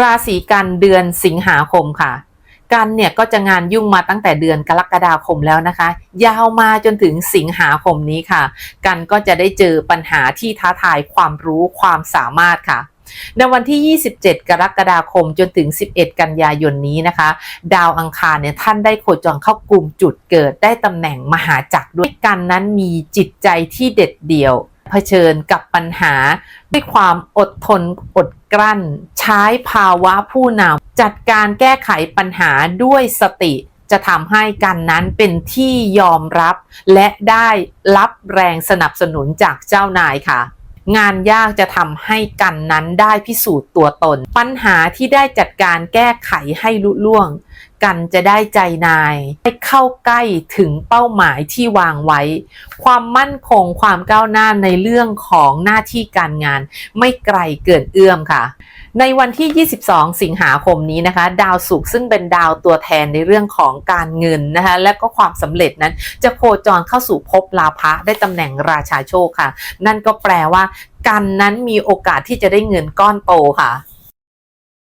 ราศีกันเดือนสิงหาคมค่ะ กันเนี่ยก็จะงานยุ่งมาตั้งแต่เดือนกรกฎาคมแล้วนะคะ ยาวมาจนถึงสิงหาคมนี้ค่ะ กันก็จะได้เจอปัญหาที่ท้าทายความรู้ความสามารถค่ะในวันที่ 27 กรกฎาคมจนถึง 11 กันยายนนี้นะคะ ดาวอังคารเนี่ยท่านได้โคจรเข้ากลุ่มจุดเกิดได้ตำแหน่งมหาจักรด้วยกันนั้นมีจิตใจที่เด็ดเดี่ยว เผชิญกับปัญหา ด้วยความอดทนอดกลั้น ใช้ภาวะผู้นำจัดการแก้ไขปัญหาด้วยสติ จะทำให้กันนั้นเป็นที่ยอมรับ และได้รับแรงสนับสนุนจากเจ้านายค่ะงานยากจะทำให้กันนั้นได้พิสูจน์ตัวตน ปัญหาที่ได้จัดการแก้ไขให้ลุล่วง กันจะได้ใจนายได้ เข้าใกล้ถึงเป้าหมายที่วางไว้ ความมั่นคงความก้าวหน้าในเรื่องของหน้าที่การงาน ไม่ไกลเกินเอื้อมค่ะ ในวันที่ 22 สิงหาคมนี้นะคะ ดาวศุกร์ซึ่งเป็นดาวตัวแทนในเรื่องของการเงินนะคะและก็ความสำเร็จนั้น จะโคจรเข้าสู่ภพลาภะได้ตำแหน่งราชาโชคค่ะ นั่นก็แปลว่ากันนั้นมีโอกาสที่จะได้เงินก้อนโตค่ะ